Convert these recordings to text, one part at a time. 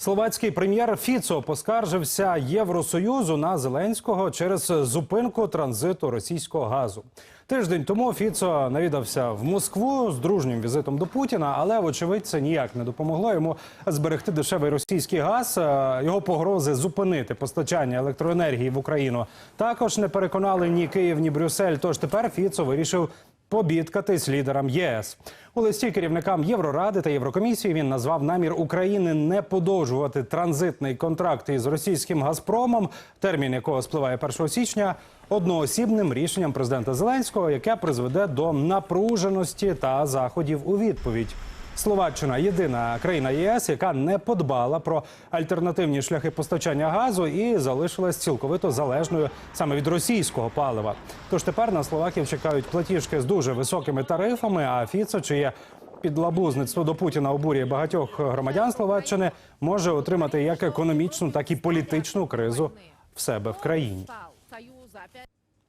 Словацький прем'єр Фіцо поскаржився Євросоюзу на Зеленського через зупинку транзиту російського газу. Тиждень тому Фіцо навідався в Москву з дружнім візитом до Путіна, але вочевидь це ніяк не допомогло йому зберегти дешевий російський газ. Е, Його погрози зупинити постачання електроенергії в Україну також не переконали ні Київ, ні Брюссель. Тож тепер Фіцо вирішив побідкатись лідерам ЄС. У листі керівникам Євроради та Єврокомісії він назвав намір України не подовжувати транзитний контракт із російським Газпромом, термін якого спливає 1 січня, одноосібним рішенням президента Зеленського, яке призведе до напруженості та заходів у відповідь. Словаччина єдина країна ЄС, яка не подбала про альтернативні шляхи постачання газу і залишилась цілковито залежною саме від російського палива. Тож тепер на словаків чекають платіжки з дуже високими тарифами. А Фіцо, чиє підлабузництво до Путіна обурює багатьох громадян Словаччини, може отримати як економічну, так і політичну кризу в себе в країні.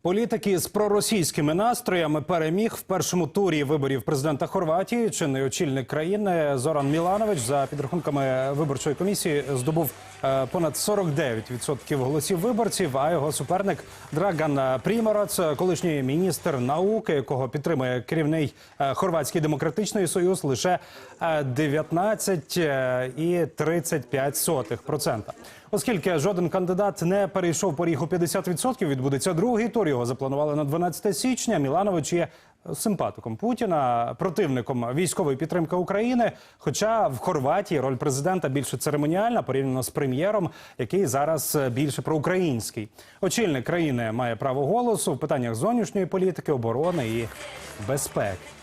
Політики з проросійськими настроями переміг в першому турі виборів президента Хорватії. Чинний очільник країни Зоран Міланович за підрахунками виборчої комісії здобув е, понад 49% голосів виборців. А його суперник Драган Пріморац, колишній міністр науки, якого підтримує керівний е, хорватський демократичний союз, лише е, 19,35%. Оскільки жоден кандидат не перейшов поріг у 50%, відбудеться другий тур. Його запланували на 12 січня. Міланович є симпатиком Путіна, противником військової підтримки України. Хоча в Хорватії роль президента більше церемоніальна порівняно з прем'єром, який зараз більше проукраїнський. Очільник країни має право голосу в питаннях зовнішньої політики, оборони і безпеки.